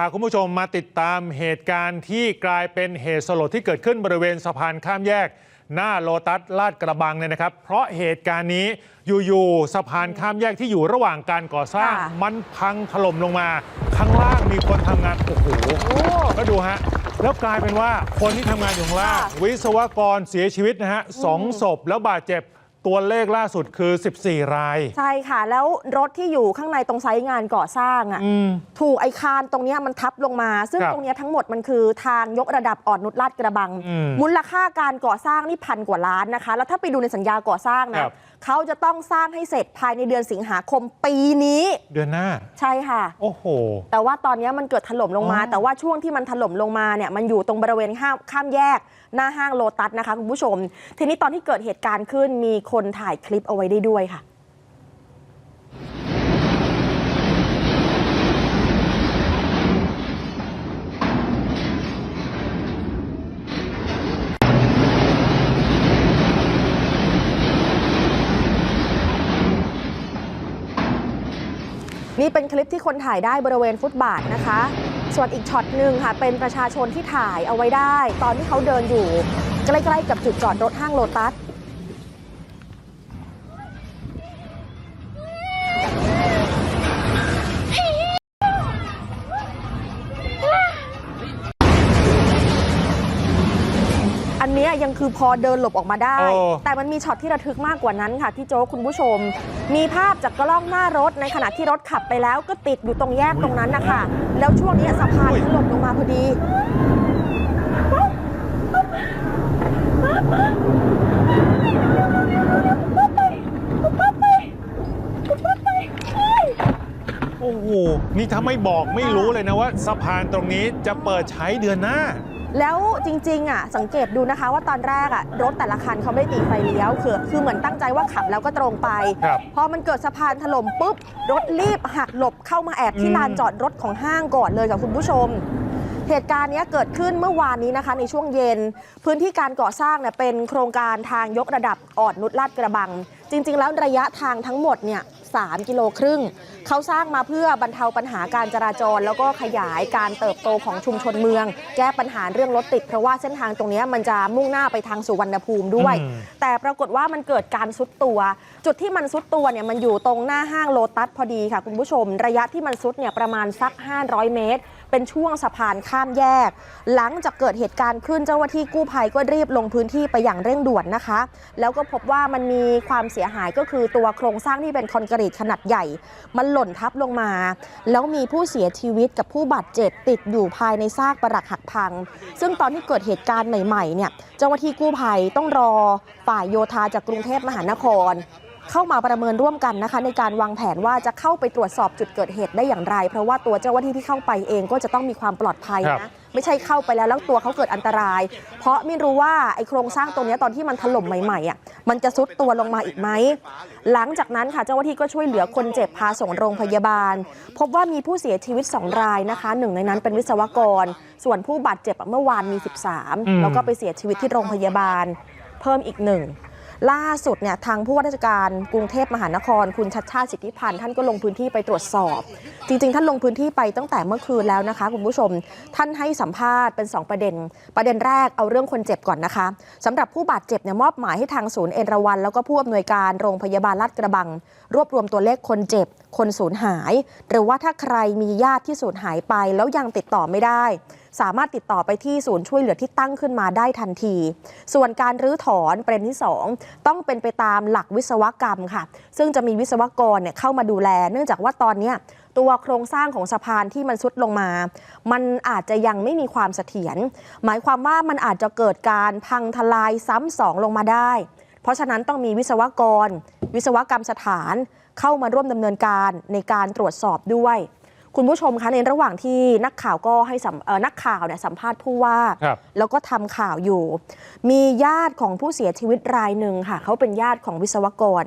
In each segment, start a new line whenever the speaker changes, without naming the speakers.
พาคุณผู้ชมมาติดตามเหตุการณ์ที่กลายเป็นเหตุสลดที่เกิดขึ้นบริเวณสะพานข้ามแยก หน้าโลตัสลาดกระบังเนี่ยนะครับ เพราะเหตุการณ์นี้อยู่ๆสะพานข้ามแยกที่อยู่ระหว่างการก่อสร้าง
ค่ะ
มันพังถล่มลงมา ข้างล่างมีคนทำงานโอ้โห
โอ้
ก็ดูฮะแล้วกลายเป็นว่าคนที่ทำงานอยู่ข้างล่าง
ค่ะ
วิศวกรเสียชีวิตนะฮะสองศพแล้วบาดเจ็บ ตัวเลขล่าสุดคือ 14 ราย
ใช่ค่ะ แล้วรถที่อยู่ข้างในตรงไซต์งานก่อสร้างอะ
อืม
ถูกไอคานตรงเนี้ยมันทับลงมา ซึ่ง
ครับ
ตรงเนี้ยทั้งหมดมันคือทางยกระดับอ่อนนุชลาดกระบัง
อืม
มูลค่าการก่อสร้างนี่พันกว่าล้านนะคะ แล้วถ้าไปดูในสัญญาก่อสร้าง
ค
นะ
รับ
เขาจะต้องสร้างให้เสร็จภายในเดือนสิงหาคมปีนี้
เดือนหน้า
ใช่ค่ะ
โอ้โห
แต่ว่าตอนเนี้ยมันเกิดถล่มลงมา
อ๋อ
แต่ว่าช่วงที่มันถล่มลงมาเนี่ยมันอยู่ตรงบริเวณข้ามข้ามแยก หน้าห้างโลตัสนะคะคุณผู้ชม ทีนี้ตอนที่เกิดเหตุการณ์ขึ้นมีคนถ่ายคลิปเอาไว้ได้ด้วยค่ะนี่เป็นคลิปที่คนถ่ายได้บริเวณฟุตบาทนะคะ ส่วนอีกช็อตหนึ่งค่ะ เป็นประชาชนที่ถ่ายเอาไว้ได้ ตอนที่เขาเดินอยู่ ใกล้ๆกับจุดจอดรถห้างโลตัส อันเนี้ ยยังคือพอเดินหลบออกมาได้
โอ้
แต่มันมีช็อตที่ระทึกมากกว่านั้นค่ะพี่โจ๊กคุณผู้ชม มีภาพจากกล้องหน้ารถในขณะที่รถขับไปแล้วก็ติดอยู่ตรงแยกตรงนั้นนะคะแล้วช่วงนี้สะพานถล่มลงมาพอดี
โอ้โห นี่ถ้าไม่บอกไม่รู้เลยนะว่าสะพานตรงนี้จะเปิดใช้เดือนหน้า
แล้วจริงๆอะสังเกตดูนะคะว่าตอนแรกอะรถแต่ละคันเขาไม่ได้ตีไฟเลี้ยวคือคือเหมือนตั้งใจว่าขับแล้วก็ตรงไป
ครับ
พอมันเกิดสะพานถล่มปุ๊บ รถรีบหักหลบเข้ามาแอบที่
อืม
ลานจอดรถของห้างก่อนเลยค่ะคุณผู้ชม เหตุการณ์เนี้ยเกิดขึ้นเมื่อวานนี้นะคะ ในช่วงเย็น พื้นที่การก่อสร้างเนี่ยเป็นโครงการทางยกระดับอ่อนนุชลาดกระบัง จริง ๆ แล้วระยะทางทั้งหมดเนี่ย 3 กิโลครึ่ง เขาสร้างมาเพื่อบรรเทาปัญหาการจราจร แล้วก็ขยายการเติบโตของชุมชนเมือง แก้ปัญหาเรื่องรถติด เพราะว่าเส้นทางตรงเนี้ยมันจะมุ่งหน้าไปทางสุวรรณภูมิด้วย
อืม
แต่ปรากฏว่ามันเกิดการซุดตัว จุดที่มันซุดตัวเนี่ยมันอยู่ตรงหน้าห้างโลตัสพอดีค่ะคุณผู้ชม ระยะที่มันซุดเนี่ยประมาณสัก 500 เมตร เป็นช่วงสะพานข้ามแยก หลังจากเกิดเหตุการณ์ขึ้นเจ้าหน้าที่กู้ภัยก็รีบลงพื้นที่ไปอย่างเร่งด่วนนะคะ แล้วก็พบว่ามันมีความเสียหายก็คือตัวโครงสร้างที่เป็นคอนกรีตขนาดใหญ่ มันหล่นทับลงมา แล้วมีผู้เสียชีวิตกับผู้บาดเจ็บติดอยู่ภายในซากปรักหักพัง ซึ่งตอนที่เกิดเหตุการณ์ใหม่ๆเนี่ยเจ้าหน้าที่กู้ภัยต้องรอฝ่ายโยธาจากกรุงเทพมหานคร เข้ามาประเมินร่วมกันนะคะ ในการวางแผนว่าจะเข้าไปตรวจสอบจุดเกิดเหตุได้อย่างไร เพราะว่าตัวเจ้าหน้าที่ที่เข้าไปเองก็จะต้องมีความปลอดภัย
ครับ
นะไม่ใช่เข้าไปแล้วแล้วตัวเขาเกิดอันตราย เพราะไม่รู้ว่าไอ้โครงสร้างตรงเนี้ยตอนที่มันถล่มใหม่ๆอะมันจะซุดตัวลงมาอีกไหมหลังจากนั้นค่ะเจ้าหน้าที่ก็ช่วยเหลือคนเจ็บพาส่งโรงพยาบาล พบว่ามีผู้เสียชีวิต 2 รายนะคะหนึ่งในนั้นเป็นวิศวกร ส่วนผู้บาดเจ็บอะเมื่อวานมี
อืม
13 แล้วก็ไปเสียชีวิตที่โรงพยาบาล เพิ่มอีกหนึ่ง ล่าสุดเนี่ยทางผู้ว่าราชการกรุงเทพมหานคร คุณชัดชาติสิทธิพันธ์ท่านก็ลงพื้นที่ไปตรวจสอบ จริง ๆ ท่านลงพื้นที่ไปตั้งแต่เมื่อคืนแล้วนะคะคุณผู้ชม ท่านให้สัมภาษณ์เป็น 2 ประเด็น ประเด็นแรกเอาเรื่องคนเจ็บก่อนนะคะสำหรับผู้บาดเจ็บเนี่ยมอบหมายให้ทางศูนย์เอราวัน แล้วก็ผู้อำนวยการโรงพยาบาลลาดกระบัง รวบรวมตัวเลขคนเจ็บ คนสูญหาย หรือว่าถ้าใครมีญาติที่สูญหายไปแล้วยังติดต่อไม่ได้สามารถติดต่อไปที่ศูนย์ช่วยเหลือที่ตั้งขึ้นมาได้ทันที ส่วนการรื้อถอนประเด็นที่ 2 ต้องเป็นไปตามหลักวิศวกรรมค่ะ ซึ่งจะมีวิศวกรเนี่ยเข้ามาดูแล เนื่องจากว่าตอนนี้ตัวโครงสร้างของสะพานที่มันซุดลงมา มันอาจจะยังไม่มีความเสถียร หมายความว่ามันอาจจะเกิดการพังทลายซ้ำสองลงมาได้ เพราะฉะนั้นต้องมีวิศวกร วิศวกรรมสถานเข้ามาร่วมดำเนินการในการตรวจสอบด้วย คุณผู้ชมคะในระหว่างที่นักข่าวก็ให้สัมเอ่อนักข่าวเนี่ยสัมภาษณ์ผู้ว่า
ครับ
แล้วก็ทำข่าวอยู่ มีญาติของผู้เสียชีวิตรายหนึ่งค่ะ เขาเป็นญาติของวิศวกร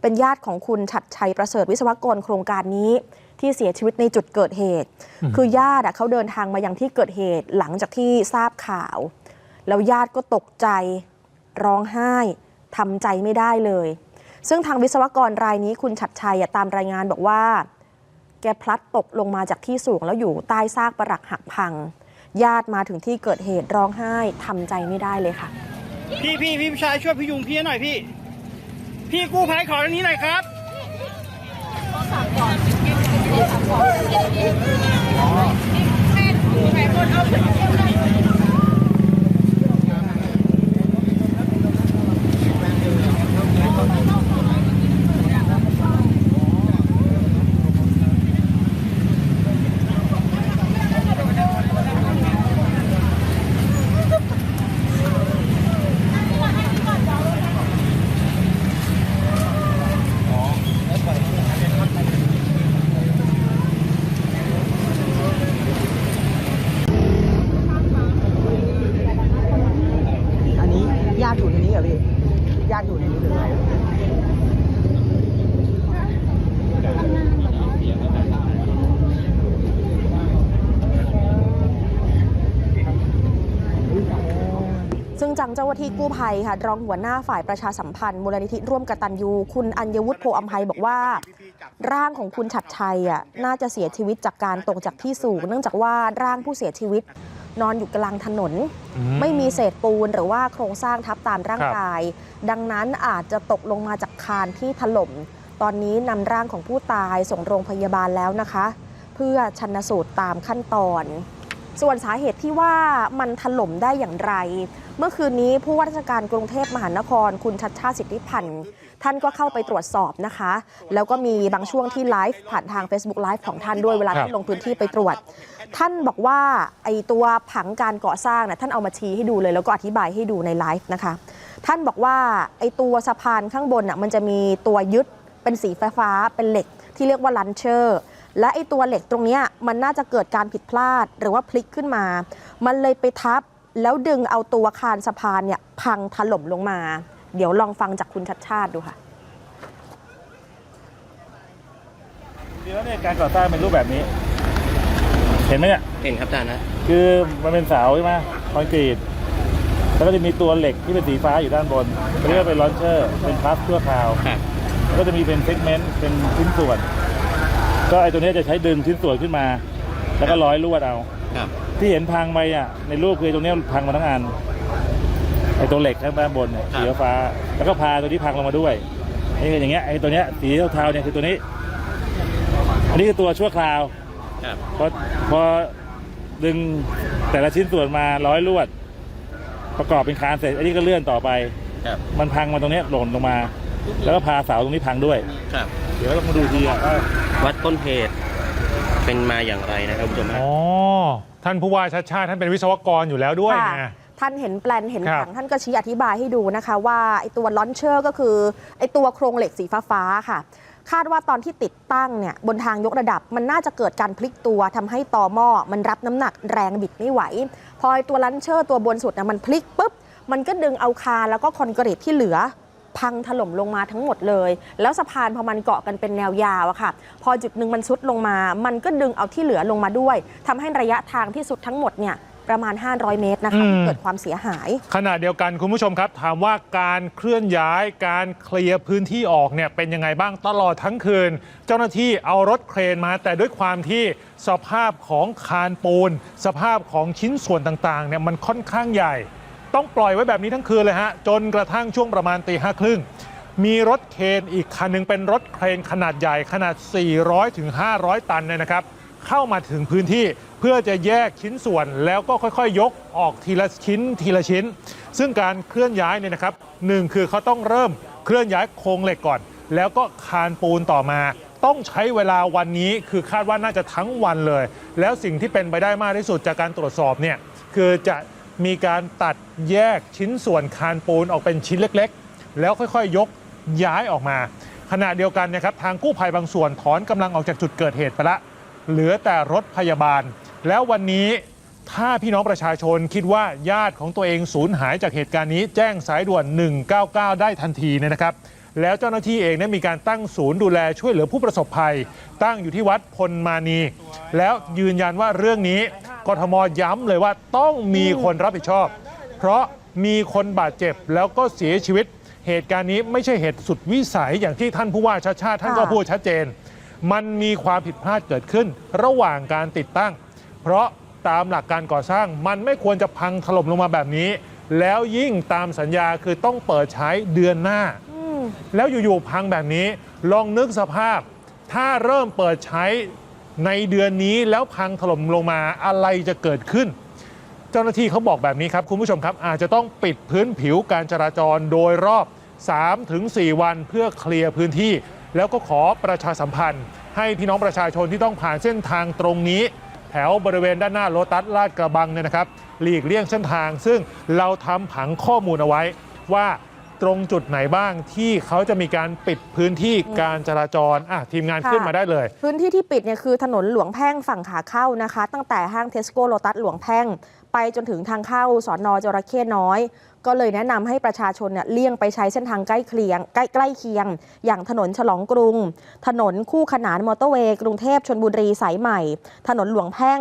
เป็นญาติของคุณฉัดชัยประเสริฐวิศวกรโครงการนี้ที่เสียชีวิตในจุดเกิดเหตุ คือญาติอะเขาเดินทางมายังที่เกิดเหตุหลังจากที่ทราบข่าว แล้วญาติก็ตกใจร้องไห้ทำใจไม่ได้เลย ซึ่งทางวิศวกรรายนี้คุณฉัดชัยอะตามรายงานบอกว่า แกพลัดตกลงมาจากที่สูงแล้วอยู่ใต้ซากปรักหักพัง ญาติมาถึงที่เกิดเหตุร้องไห้ทำใจไม่ได้เลยค่ะ
พี่พี่พี่ผู้ชายช่วยพยุงพี่หน่อยพี่ พี่กู้ภัยขอตรงนี้หน่อยครับ
อันนี้ญาติอยู่ในนี้เหรอพี่ญาติอยู่ในนี้หรือไง
ซึ่ง จังเจ้าหน้าที่กู้ภัยค่ะรองหัวหน้าฝ่ายประชาสัมพันธ์มูลนิธิร่วมกตัญญูคุณอัญวุฒิโพอำไพบอกว่า ร่างของคุณฉัดชัยอะน่าจะเสียชีวิตจากการตกจากที่สูง เนื่องจากว่าร่างผู้เสียชีวิต นอนอยู่กลางถนน
อืม
ไม่มีเศษปูนหรือว่าโครงสร้างทับตามร่าง
ครับ
กาย ดังนั้นอาจจะตกลงมาจากคานที่ถล่มตอนนี้นำร่างของผู้ตายส่งโรงพยาบาลแล้วนะคะ เพื่อชันสูตรตามขั้นตอน ส่วนสาเหตุที่ว่ามันถล่มได้อย่างไร เมื่อคืนนี้ผู้ว่าราชการกรุงเทพมหานคร คุณชัดชาติสิทธิพันธ์ท่านก็เข้าไปตรวจสอบนะคะ แล้วก็มีบางช่วงที่ไลฟ์ผ่านทาง Facebook Live ของท่านด้วยเวลาที่ลงพื้นที่ไปตรวจ ท่านบอกว่าไอตัวผังการก่อสร้างนะท่านเอามาชี้ให้ดูเลย แล้วก็อธิบายให้ดูในไลฟ์นะคะ ท่านบอกว่าไอตัวสะพานข้างบนน่ะมันจะมีตัวยึดเป็นสีฟ้าเป็นเหล็กที่เรียกว่าลันเชอร์ และไอตัวเหล็กตรงเนี้ยมันน่าจะเกิดการผิดพลาดหรือว่าพลิกขึ้นมา มันเลยไปทับแล้วดึงเอาตัวคานสะพานเนี่ยพังถล่มลงมา เดี๋ยวลองฟังจากคุณชัดชาติดูค่ะ
จริงๆแล้วเนี่ยการก่อสร้างเป็นรูปแบบนี้ เห็นไหมเนี่ย
เห็นครับอาจารย์นะ
คือมันเป็นเสาใช่ไหมคอนกรีตแล้วก็จะมีตัวเหล็กที่เป็นสีฟ้าอยู่ด้านบนเรียกว่าเป็นลอนเชอร์ เป็นพลาสชั่วคราว
ครับ
แล้วก็จะมีเป็นเซกเมนต์เป็นชิ้นส่วน ก็ไอ้ตัวเนี้ยจะใช้ดึงชิ้นส่วนขึ้นมา แล้วก็ร้อยลวดเอา
ครับ
ที่เห็นพังไปอะในรูปคือตรงเนี้ยพังมาทั้งอันไอ้ตัวเหล็กข้างด้านบนเนี่ยสีฟ้าแล้วก็พาตัวที่พังลงมาด้วยนี่คืออย่างเงี้ยไอ้ตัวเนี้ยสีเทาๆเนี่ยคือตัวนี้ อันนี้คือตัวชั่วคราว
ครับ
พอพอดึงแต่ละชิ้นส่วนมาร้อยลวด ประกอบเป็นคานเสร็จอันนี้ก็เลื่อนต่อไป
ครับ
มันพังมาตรงเนี้ยหล่นลงมา แล้วก็พาเสาตรงนี้พังด้วย
ครับ
เดี๋ยวเรามาดูทีอะว่า
วัดต้นเหตุเป็นมาอย่างไรนะครับคุณผู้ชมฮะ
อ๋อ ท่านผู้ว่าชัดชาติท่านเป็นวิศวกรอยู่แล้วด้วย
ค่ะ
ไง
ท่านเห็นแปลนเห็น
ครับ
ผังท่านก็ชี้อธิบายให้ดูนะคะว่าไอตัวลอนเชอร์ก็คือไอตัวโครงเหล็กสีฟ้าๆค่ะ คาดว่าตอนที่ติดตั้งเนี่ยบนทางยกระดับมันน่าจะเกิดการพลิกตัวทำให้ตอหม้อมันรับน้ำหนักแรงบิดไม่ไหว พอไอตัวลันเชอร์ตัวบนสุดนะมันพลิกปุ๊บ มันก็ดึงเอาคานแล้วก็คอนกรีตที่เหลือ พังถล่มลงมาทั้งหมดเลย แล้วสะพานพอมันเกาะกันเป็นแนวยาวอะค่ะ พอจุดหนึ่งมันซุดลงมา มันก็ดึงเอาที่เหลือลงมาด้วยทำให้ระยะทางที่สุดทั้งหมดเนี่ยประมาณ 500 เมตรนะคะ
อืม
ที่เกิดความเสียหาย
ขณะเดียวกันคุณผู้ชมครับ ถามว่าการเคลื่อนย้ายการเคลียร์พื้นที่ออกเนี่ยเป็นยังไงบ้างตลอดทั้งคืน เจ้าหน้าที่เอารถเครนมา แต่ด้วยความที่สภาพของคานปูน สภาพของชิ้นส่วนต่างๆเนี่ยมันค่อนข้างใหญ่ ต้องปล่อยไว้แบบนี้ทั้งคืนเลยฮะ จนกระทั่งช่วงประมาณตีห้าครึ่งมีรถเครนอีกคันหนึงเป็นรถเครนขนาดใหญ่ขนาด 400ถึง500ตันเนี่ยนะครับ เข้ามาถึงพื้นที่เพื่อจะแยกชิ้นส่วนแล้วก็ค่อยๆ ยกออกทีละชิ้นทีละชิ้น ซึ่งการเคลื่อนย้ายเนี่ยนะครับหนึ่งคือเขาต้องเริ่มเคลื่อนย้ายโครงเหล็กก่อน แล้วก็คานปูนต่อมา ต้องใช้เวลาวันนี้คือคาดว่าน่าจะทั้งวันเลย แล้วสิ่งที่เป็นไปได้มากที่สุดจากการตรวจสอบเนี่ยคือจะ มีการตัดแยกชิ้นส่วนคานปูนออกเป็นชิ้นเล็กๆ แล้วค่อยๆ ยกย้ายออกมา ขณะเดียวกันนะครับทางกู้ภัยบางส่วนถอนกำลังออกจากจุดเกิดเหตุไปละ เหลือแต่รถพยาบาล แล้ววันนี้ถ้าพี่น้องประชาชนคิดว่าญาติของตัวเองสูญหายจากเหตุการณ์นี้ แจ้งสายด่วน 199 ได้ทันทีเนี่ยนะครับ แล้วเจ้าหน้าที่เองได้มีการตั้งศูนย์ดูแลช่วยเหลือผู้ประสบภัย ตั้งอยู่ที่วัดพลมานี แล้วยืนยันว่าเรื่องนี้ กทมย้ำเลยว่าต้องมีคนรับผิดชอบ เพราะมีคนบาดเจ็บแล้วก็เสียชีวิต เหตุการณ์นี้ไม่ใช่เหตุสุดวิสัยอย่างที่ท่านผู้ว่าชาติชาติท่านก็
ค่ะ
พูดชัดเจน มันมีความผิดพลาดเกิดขึ้นระหว่างการติดตั้ง เพราะตามหลักการก่อสร้างมันไม่ควรจะพังถล่มลงมาแบบนี้ แล้วยิ่งตามสัญญาคือต้องเปิดใช้เดือนหน้า แล้วอยู่ๆพังแบบนี้ ลองนึกสภาพ ถ้าเริ่มเปิดใช้ ในเดือนนี้แล้วพังถล่มลงมาอะไรจะเกิดขึ้น เจ้าหน้าที่เขาบอกแบบนี้ครับ คุณผู้ชมครับ อาจจะต้องปิดพื้นผิวการจราจรโดยรอบ 3-4 วันเพื่อเคลียร์พื้นที่ แล้วก็ขอประชาสัมพันธ์ ให้พี่น้องประชาชนที่ต้องผ่านเส้นทางตรงนี้ แถวบริเวณด้านหน้าโลตัสลาดกระบังเนี่ยนะครับหลีกเลี่ยงเส้นทาง ซึ่งเราทำผังข้อมูลเอาไว้ว่า ตรงจุดไหนบ้างที่เขาจะมีการปิดพื้นที่การจราจรอะทีมงาน
ค่ะ
ขึ้นมาได้เลย
พื้นที่ที่ปิดเนี่ยคือถนนหลวงแพ่งฝั่งขาเข้านะคะ ตั้งแต่ห้างเทสโก้โลตัสหลวงแพ่ง ไปจนถึงทางเข้าสอนอจระเข้น้อย ก็เลยแนะนำให้ประชาชนเนี่ยเลี่ยงไปใช้เส้นทางใกล้เคียงใกล้ใกล้เคียง อย่างถนนฉลองกรุง ถนนคู่ขนานมอเตอร์เวย์กรุงเทพชนบุรีสายใหม่ ถนนหลวงแพ่ง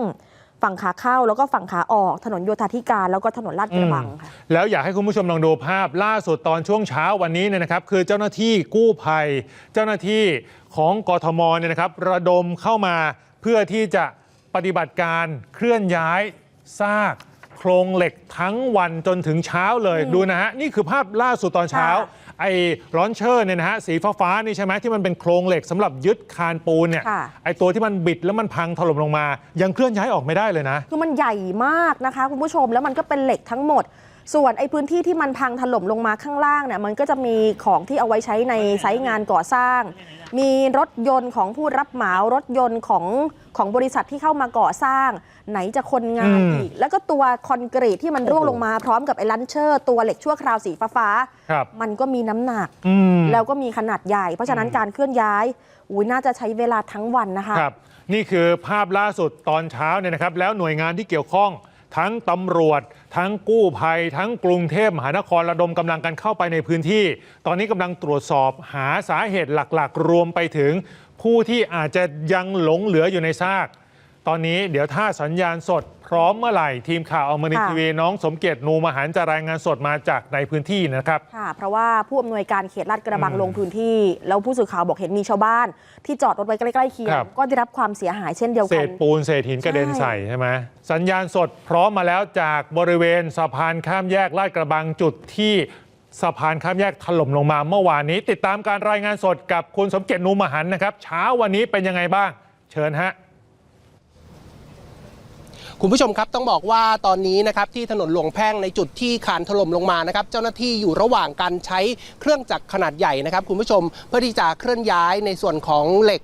ฝั่งขาเข้าแล้วก็ฝั่งขาออกถนนโยธาธิการแล้วก็ถนนลาดกระบังค่ะ
แล้วอยากให้คุณผู้ชมลองดูภาพล่าสุดตอนช่วงเช้าวันนี้เนี่ยนะครับ คือเจ้าหน้าที่กู้ภัย เจ้าหน้าที่ของกทมเนี่ยนะครับ ระดมเข้ามาเพื่อที่จะปฏิบัติการเคลื่อนย้ายซากโครงเหล็กทั้งวันจนถึงเช้าเลยดูนะฮะนี่คือภาพล่าสุดตอนเช้า
ค่ะ
ไอ้ร้อนเชอร์เนี่ยนะฮะสีฟ้าฟ้าๆนี่ใช่ไหมที่มันเป็นโครงเหล็กสำหรับยึดคานปูนเนี่ย
ค่ะ
ไอ้ตัวที่มันบิดแล้วมันพังถล่มลงมา ยังเคลื่อนย้ายออกไม่ได้เลยนะ
คือมันใหญ่มากนะคะ คุณผู้ชมแล้วมันก็เป็นเหล็กทั้งหมด ส่วนไอ้พื้นที่ที่มันพังถล่มลงมาข้างล่างเนี่ยมันก็จะมีของที่เอาไว้ใช้ในไซต์งานก่อสร้าง มีรถยนต์ของผู้รับเหมารถยนต์ของของบริษัทที่เข้ามาก่อสร้าง ไหนจะคนงาน
อืม
อีก แล้วก็ตัวคอนกรีตที่มันร่วงลงมาพร้อมกับไอ้ลันเชอร์ ตัวเหล็กชั่วคราวสีฟ้าๆ
ครับ
มันก็มีน้ำหนัก
อืม
แล้วก็มีขนาดใหญ่ เพราะฉะนั้นการเคลื่อนย้ายอุ้ยน่าจะใช้เวลาทั้งวันนะคะ
ครับ นี่คือภาพล่าสุดตอนเช้าเนี่ยนะครับ แล้วหน่วยงานที่เกี่ยวข้อง ทั้งตำรวจ ทั้งกู้ภัย ทั้งกรุงเทพมหานครระดมกำลังกันเข้าไปในพื้นที่ ตอนนี้กำลังตรวจสอบหาสาเหตุหลักๆ รวมไปถึงผู้ที่อาจจะยังหลงเหลืออยู่ในซาก ตอนนี้เดี๋ยวถ้าสัญญาณสดพร้อมเมื่อไหร่ ทีมข่าวอมรินทร์
ค่ะ
ทีวีน้องสมเกียรตินูมหันต์จะรายงานสดมาจากในพื้นที่นะครับ
ค่ะเพราะว่าผู้อำนวยการเขตลาดกระบัง
อืม
ลงพื้นที่ แล้วผู้สื่อข่าวบอกเห็นมีชาวบ้าน ที่จอดรถไว้ใกล้ๆเคียง
ครับ
ก็ได้รับความเสียหายเช่นเดียว
เศ
กัน
ษปูนเศษหินกระเด็น
ใช่
ใส่ใช่ไหมสัญญาณสดพร้อมมาแล้วจากบริเวณสะพานข้ามแยกลาดกระบังจุดที่สะพานข้ามแยกถล่มลงมาเมื่อวานนี้ ติดตามการรายงานสดกับคุณสมเกียรตินูมหันต์นะครับเช้าวันนี้เป็นยังไงบ้าง เชิญฮะ
คุณผู้ชมครับต้องบอกว่าตอนนี้นะครับที่ถนนหลวงแพ่งในจุดที่คานถล่มลงมานะครับเจ้าหน้าที่อยู่ระหว่างการใช้เครื่องจักรขนาดใหญ่นะครับคุณผู้ชมเพื่อที่จะเคลื่อนย้ายในส่วนของเหล็ก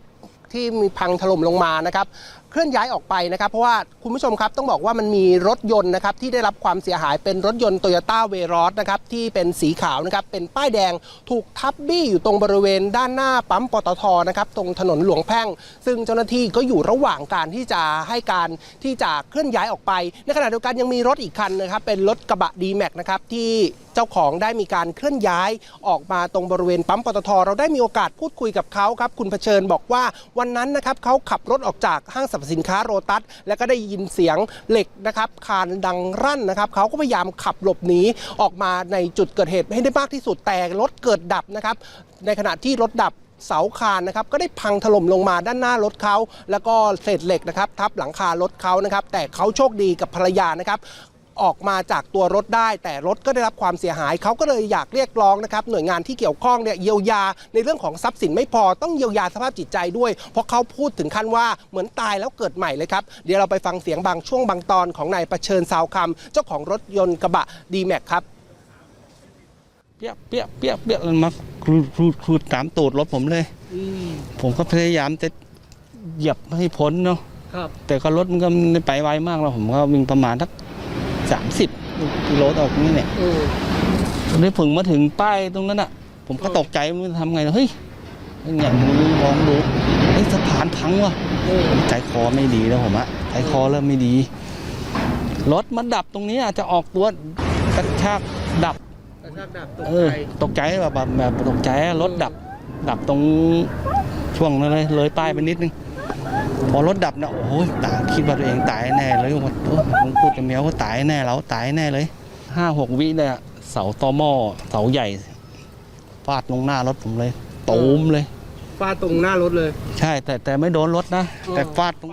ที่มีพังถล่มลงมานะครับ เคลื่อนย้ายออกไปนะครับ เพราะว่าคุณผู้ชมครับต้องบอกว่ามันมีรถยนต์นะครับที่ได้รับความเสียหายเป็นรถยนต์โตโยต้าเวรอสนะครับที่เป็นสีขาวนะครับเป็นป้ายแดงถูกทับบี้อยู่ตรงบริเวณด้านหน้าปั๊มปตทนะครับตรงถนนหลวงแพ่ง ซึ่งเจ้าหน้าที่ก็อยู่ระหว่างการที่จะให้การที่จะเคลื่อนย้ายออกไป ในขณะเดียวกันยังมีรถอีกคันนะครับเป็นรถกระบะดีแม็กนะครับที่ เจ้าของได้มีการเคลื่อนย้ายออกมาตรงบริเวณปั๊มปตท เราได้มีโอกาสพูดคุยกับเขาครับ คุณเผชิญบอกว่าวันนั้นนะครับเขาขับรถออกจากห้างสรรพสินค้าโรตัส แล้วก็ได้ยินเสียงเหล็กนะครับคานดังรั่นนะครับเขาก็พยายามขับหลบหนีออกมาในจุดเกิดเหตุให้ได้มากที่สุดแต่รถเกิดดับนะครับ ในขณะที่รถดับเสาคานนะครับก็ได้พังถล่มลงมาด้านหน้ารถเขาแล้วก็เศษเหล็กนะครับทับหลังคารถเขานะครับแต่เขาโชคดีกับภรรยานะครับ ออกมาจากตัวรถได้ แต่รถก็ได้รับความเสียหาย เขาก็เลยอยากเรียกร้องนะครับหน่วยงานที่เกี่ยวข้องเนี่ยเยียวยาในเรื่องของทรัพย์สินไม่พอต้องเยียวยาสภาพจิตใจด้วย เพราะเขาพูดถึงขั้นว่าเหมือนตายแล้วเกิดใหม่เลยครับ เดี๋ยวเราไปฟังเสียงบางช่วงบางตอนของนายประเชิญสาวคำเจ้าของรถยนต์กระบะดีแม็กครับ
เปี้ยเปี้ยเปี้ยเปี้ยมันมาครูดครูดครูดตามตูดรถผมเลยผมก็พยายามจะเหยียบให้พ้นเนาะ
ครับ
แต่ก็รถมันก็ไม่ไปไวมากแล้วผมก็วิ่งประมาณสัก สามสิบกิโลต่อนี่เนี่ยได้ผึ่งมาถึงป้ายตรงนั้นอะ ผมก็ตกใจไมันทำไงล่ะเฮ้ยเนี่ยดูดูมองดูไอ้ยสะพานพังว่ะใจคอไม่ดีแล้วผมอะใจคอเริ่มไม่ดี รถมันดับตรงนี้อาจจะออกตัวกระชากดับเออตกใจแบบแบบแบบตกใจอะรถดับ ดับตรงช่วงนั้นเลยเลยป้ายไปนิดนึง พอรถดับนะโอ้ยตายคิดว่าตัวเองตายแน่เลยว่าโอ้ยผมพูดกับเมียว่าตายแน่เราตายแน่เลยห้าหกวิเนี่ยเสาตอหม้อเสาใหญ่ฟาดลงหน้ารถผมเลยตูมเลย
ฟาดตรงหน้ารถเลย
ใช่แต่แต่ไม่โดนรถนะ แต่ฟาดตรง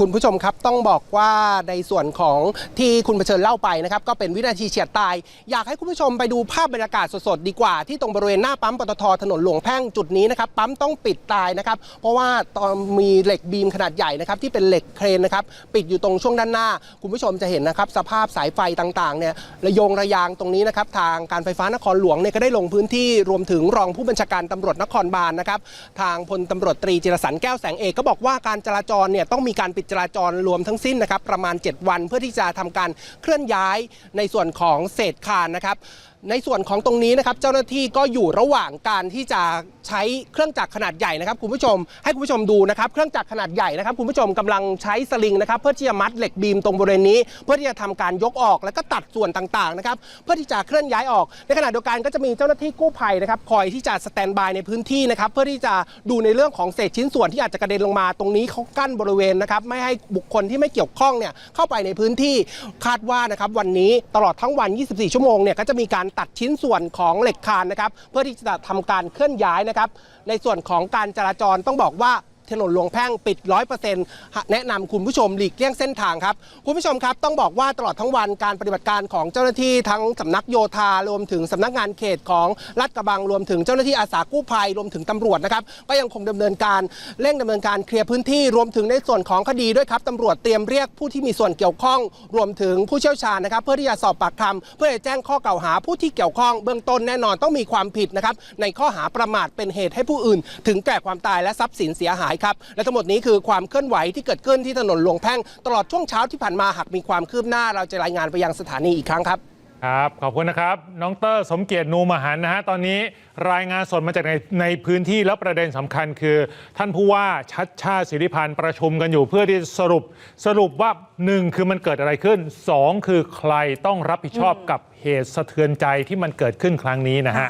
คุณผู้ชมครับต้องบอกว่าในส่วนของที่คุณเผชิญเล่าไปนะครับก็เป็นวินาทีเฉียดตาย อยากให้คุณผู้ชมไปดูภาพบรรยากาศสดๆดีกว่าที่ตรงบริเวณหน้าปั๊มปตทถนนหลวงแพ่งจุดนี้นะครับปั๊มต้องปิดตายนะครับเพราะว่าตอนมีเหล็กบีมขนาดใหญ่นะครับที่เป็นเหล็กเครนนะครับปิดอยู่ตรงช่วงด้านหน้า คุณผู้ชมจะเห็นนะครับสภาพสายไฟต่างๆเนี่ยระยงระยางตรงนี้นะครับทางการไฟฟ้านครหลวงเนี่ยก็ได้ลงพื้นที่รวมถึงรองผู้บัญชาการตำรวจนครบาลนะครับทางพลตำรวจตรีจิรสันแก้วแสงเอกก็บอกว่าการจราจรเนี่ยต้องมีการปิดจราจรรวมทั้งสิ้นนะครับประมาณ 7 วันเพื่อที่จะทำการเคลื่อนย้ายในส่วนของเศษคานนะครับ ในส่วนของตรงนี้นะครับเจ้าหน้าที่ก็อยู่ระหว่างการที่จะใช้เครื่องจักรขนาดใหญ่นะครับคุณผู้ชม ให้คุณผู้ชมดูนะครับเครื่องจักรขนาดใหญ่นะครับคุณผู้ชมกำลังใช้สลิงนะครับเพื่อที่จะมัดเหล็กบีมตรงบริเวณนี้ เพื่อที่จะทำการยกออกแล้วก็ตัดส่วนต่างๆนะครับเพื่อที่จะเคลื่อนย้ายออก ในขณะเดียวกันก็จะมีเจ้าหน้าที่กู้ภัยนะครับคอยที่จะสแตนบายในพื้นที่นะครับเพื่อที่จะดูในเรื่องของเศษชิ้นส่วนที่อาจจะกระเด็นลงมาตรงนี้เขากั้นบริเวณนะครับไม่ให้บุคคลที่ไม่เกี่ยวข้องเนี่ยเข้าไปในพื้นที่คาดว่านะครับวันนี้ตลอดทั้งวัน 24 ชั่วโมงเนี่ยก็จะมีการตัดชิ้นส่วนของเหล็กคานนะครับ เพื่อที่จะทำการเคลื่อนย้ายนะครับ ในส่วนของการจราจรต้องบอกว่า ถนนหลวงแพ่งปิด 100%แนะนำคุณผู้ชมหลีกเลี่ยงเส้นทางครับ คุณผู้ชมครับต้องบอกว่าตลอดทั้งวันการปฏิบัติการของเจ้าหน้าที่ทั้งสำนักโยธารวมถึงสำนักงานเขตของลาดกระบังรวมถึงเจ้าหน้าที่อาสากู้ภัยรวมถึงตำรวจนะครับก็ยังคงดำเนินการเร่งดำเนินการเคลียร์พื้นที่รวมถึงในส่วนของคดีด้วยครับตำรวจเตรียมเรียกผู้ที่มีส่วนเกี่ยวข้อง รวมถึงผู้เชี่ยวชาญนะครับ เพื่อที่จะสอบปากคำเพื่อจะแจ้งข้อกล่าวหาผู้ที่เกี่ยวข้อง เบื้องต้นแน่นอนต้องมีความผิดนะครับในข้อหาประมาทเป็นเหตุให้ผู้อื่น ถึงแก่ความตายและทรัพย์สินเสียหายครับ และทั้งหมดนี้คือความเคลื่อนไหวที่เกิดขึ้นที่ถนนหลวงแพ่ง ตลอดช่วงเช้าที่ผ่านมาหากมีความคืบหน้าเราจะรายงานไปยังสถานีอีกครั้งครับ
ครับ ขอบคุณนะครับ น้องเตอร์สมเกียรตินูมหันนะฮะ ตอนนี้รายงานสดมาจากในในพื้นที่แล้วประเด็นสำคัญคือ ท่านผู้ว่าชัดชาติสิริพันธ์ประชุมกันอยู่เพื่อที่จะสรุปสรุปว่า 1 คือมันเกิดอะไรขึ้น 2 คือใครต้องรับผิดชอบกับเหตุสะเทือนใจที่มันเกิดขึ้นครั้งนี้นะฮะ